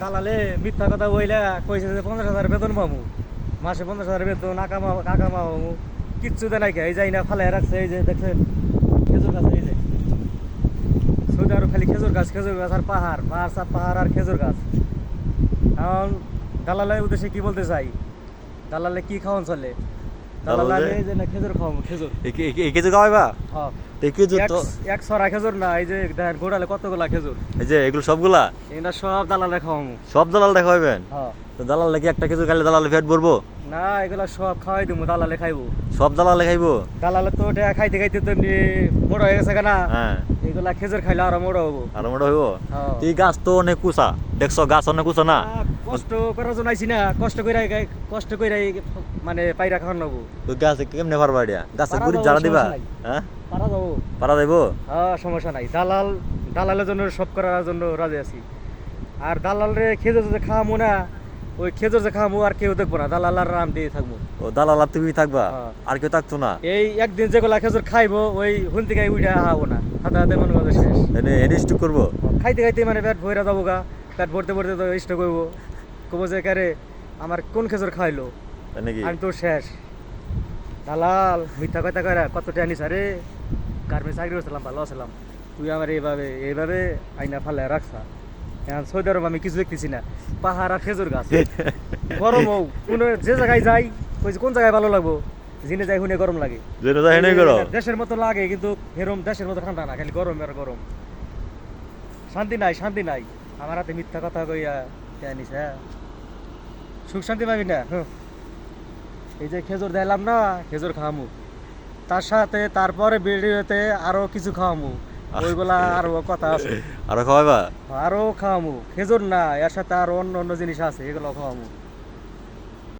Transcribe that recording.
দালালে মিথ্যা কথা বইলা কইছে যে পঞ্চাশ হাজার বেতন পাবো মাসে পঞ্চাশ হাজার বেতন, আকা মা পাবো কিচ্ছু দেয় নাই এই যাই না ফালাই রাখছে, এই যে দেখছেন, খেজুর গাছ, এই যে। সৌদি আরব খালি খেজুর গাছ খেজুর গাছ আর পাহাড় পাহাড় সাপ পাহাড় আর খেজুর গাছ। কারণ দালালের উদ্দেশ্যে কি বলতে চাই? দালালে কি খাওয়ান চলে? দালালে? এই যে না খেজুর খাওয়াবো খেজুর। এই কেজি খাওয়াইবা হ্যাঁ এই কেজি তো এক- সরা খেজুর না এই যে দেখেন গোড়ালে কতগুলা খেজুর? এই যে এগুলো সবগুলা? এটা সব দালালে খাওয়াবো। সব দালাল হ্যাঁ তো দালাল কি একটা খেজুর খাইলে দালালে ফেট ভরবো? না এগুলা সব খাওয়াই দিব দালালে খাইবো। সব দালালে খাইবো? দালালে তো ওটা খাইতে খাইতে তো এমনি মোড় হয়ে গেছে না হ্যাঁ। এগুলা খেজুর খাইলে আরও মোড় হব। আর মোটা হইব? হ্যাঁ। এই গাছ তো অনেক কুসা দেখছ গাছ অনেক কুসা না? কষ্ট করার জন্য আইছি না। কষ্ট কইরা কষ্ট কইরা মানে পাইরা খাওয়ান নেব তো গাছ কেমনে পারবা এটা? গাছে গুড়ি জ্বালা দিবা? হ্যাঁ? পারা যাব। পারা যাইবো? হ্যাঁ সমস্যা নাই। দালাল দালালের জন্য সব করার জন্য রাজি আছি। আর দালাল রে খেজুর খাওয়ামো না। ওই খেজুর যে খাওয়ামো আর কেউ দেখব না। দালাল আর রাম দিয়ে থাকব। ও দালাল তুমি থাকবা? হ্যাঁ। আর কেউ থাকতো না? এই একদিন যেগুলা খেজুর খাইবো ওই হুন্তি গাই উইটা হাবো না। হাতে হাতে মনে করো শেষ। এনে এনে স্টুক করব? খাইতে খাইতে মানে পেট ভরে যাব গা। পেট ভরতে ভরতে তো ইষ্ট করব কবো যে কারে আমার কোন খেজুর খাইলো? নাকি? আমি তো শেষ। দালাল মিথ্যা কথা কয়রা কত টাকা নিস আরে গার্মেন্টস চাকরি করছিলাম ভালো আছিলাম তুই আমার এইভাবে এইভাবে আইনা ফালে রাখছা। এখন সৌদি আরব আমি কিছু দেখতেছি না। পাহাড় আর খেজুর গাছ। গরম হোক কোনো যে জায়গায় যাই ওই কোন জায়গায় ভালো লাগবো? জিনে যাই শুনে গরম লাগে। হেনে দেশের মতো লাগে কিন্তু এরম দেশের মতো ঠান্ডা না খালি গরম আর গরম। শান্তি নাই শান্তি নাই। আমার হাতে মিথ্যা কথা কইয়া জানিস হ্যাঁ। সুখ শান্তি পাবি না। এই যে খেজুর দিলাম না খেজুর খাওয়ামু। তার সাথে তারপরে ভিডিওতে আরও কিছু খাওয়ামু। ওইগুলা আরও কথা আছে। আরও খাওয়াইবা আরও খাওয়ামু খেজুর না এর সাথে আরও অন্য অন্য জিনিস আছে এগুলো খাওয়ামু।